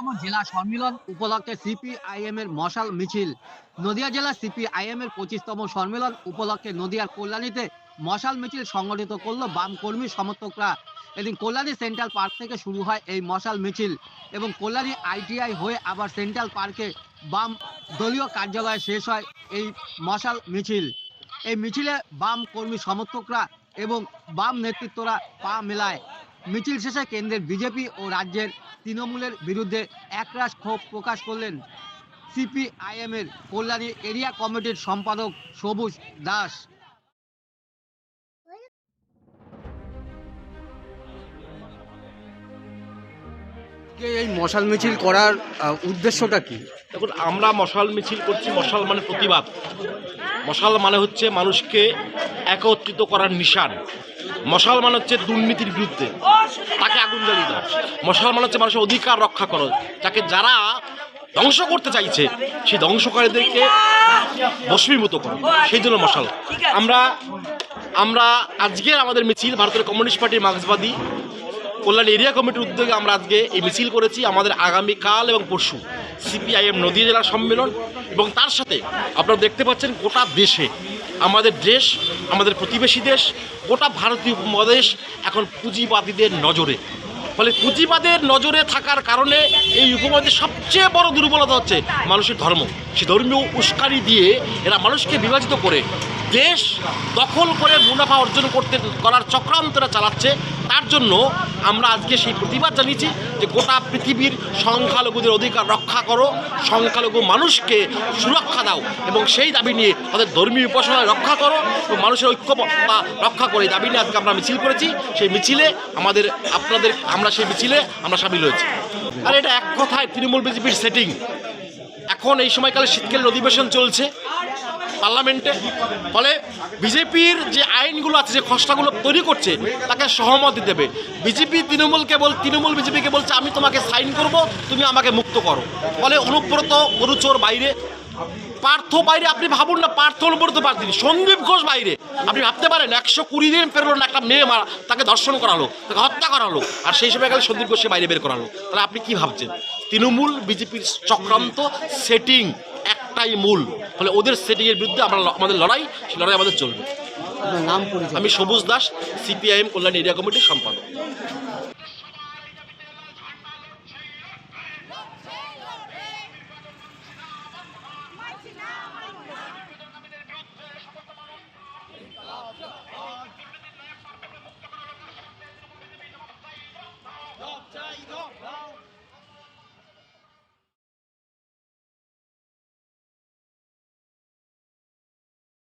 পঁচিশতম জেলা সম্মেলন উপলক্ষে সিপিআইএম এর মশাল মিছিল। নদিয়া জেলা সিপিআইএম এর পঁচিশতম সম্মেলন উপলক্ষে নদিয়ার কল্যাণীতে মশাল মিছিল সংগঠিত করল বাম কর্মী সমর্থকরা। এদিন কল্যাণী সেন্ট্রাল পার্ক থেকে শুরু হয় এই মশাল মিছিল এবং কল্যাণী আইটিআই হয়ে আবার সেন্ট্রাল পার্কে বাম দলীয় কার্যালয়ে শেষ হয় এই মশাল মিছিল। এই মিছিলে বাম কর্মী সমর্থকরা এবং বাম নেতৃত্বরা পা মেলায়। মিছিল শেষে কেন্দ্রের বিজেপি ও রাজ্যের তৃণমূলের বিরুদ্ধে একরাশ ক্ষোভ প্রকাশ করলেন সিপিআইএম এর কল্যাণী এরিয়া কমিটির সম্পাদক সবুজ দাস। কে এই মশাল মিছিল করার উদ্দেশ্যটা কি? দেখুন আমরা মশাল মিছিল করছি মশাল মানে প্রতিবাদ। মশাল মানে হচ্ছে মানুষকে একত্রিত করার নিশান। মশাল মানে হচ্ছে দুর্নীতির বিরুদ্ধে। তাকে আগুন জ্বালিয়ে দেওয়া। মশাল মানে হচ্ছে মানুষের অধিকার রক্ষা করো। যাকে যারা ধ্বংস করতে চাইছে, সেই ধ্বংসকারীদেরকে ভস্মীভূত করো। সেই জন্য মশাল। আমরা আমরা আজকে আমাদের মিছিল ভারতের কমিউনিস্ট পার্টির মার্ক্সবাদী কল্যাণ এরিয়া কমিটির উদ্যোগে আমরা আজকে এই মিছিল করেছি আমাদের আগামীকাল এবং পরশু সিপিআইএম নদীয়া জেলার সম্মেলন এবং তার সাথে আপনারা দেখতে পাচ্ছেন গোটা দেশে। আমাদের দেশ, আমাদের প্রতিবেশী দেশ, গোটা ভারতীয় উপমহাদেশ এখন পুঁজিবাদীদের নজরে। ফলে পুঁজিবাদের নজরে থাকার কারণে এই উপমহাদেশের সবচেয়ে বড় দুর্বলতা হচ্ছে মানুষের ধর্ম। সে ধর্মীয় উস্কানি দিয়ে এরা মানুষকে বিভাজিত করে দেশ দখল করে মুনাফা অর্জন করতে করার চক্রান্তরা চালাচ্ছে, তার জন্য আমরা আজকে সেই প্রতিবাদ জানিয়েছি যে গোটা পৃথিবীর সংখ্যালঘুদের অধিকার রক্ষা করো, সংখ্যালঘু মানুষকে সুরক্ষা দাও এবং সেই দাবি নিয়ে তাদের ধর্মীয় উপাসনা রক্ষা করো এবং মানুষের ঐক্যমত্যা রক্ষা করে। এই দাবি নিয়ে আজকে আমরা মিছিল করেছি। সেই মিছিলে আমাদের, আপনাদের, আমরা সেই মিছিলে আমরা সামিল হয়েছি। আর এটা এক কথায় তৃণমূল বিজেপির সেটিং এখন এই সময়কালে শীতকালীন অধিবেশন চলছে। পার্লামেন্টে। ফলে বিজেপির যে আইনগুলো আছে, যে খসড়াগুলো তৈরি করছে, তাকে সহমতি দেবে বিজেপি তৃণমূলকে বল তৃণমূল বিজেপিকে বলছে, আমি তোমাকে সাইন করব, তুমি আমাকে মুক্ত করো। ফলে অনুব্রত গরুচোর বাইরে, পার্থ বাইরে, আপনি ভাবুন না, পার্থ অনুব্রত প্রার্থী সন্দীপ ঘোষ বাইরে। আপনি ভাবতে পারেন, একশো কুড়ি দিন পেরোলো না, একটা মেয়ে মারা তাকে দর্শন করালো, তাকে হত্যা করালো, আর সেই সময় গেলে সন্দীপ ঘোষকে বাইরে বের করালো। তাহলে আপনি কি ভাবছেন? তৃণমূল বিজেপির চক্রান্ত সেটিং। একটাই মূল ফলে ওদের সেটিংয়ের বিরুদ্ধে আমরা আমাদের লড়াই সে লড়াই আমাদের চলবে নাম আমি সবুজ দাস সিপিআইএম কল্যাণ এরিয়া কমিটির সম্পাদক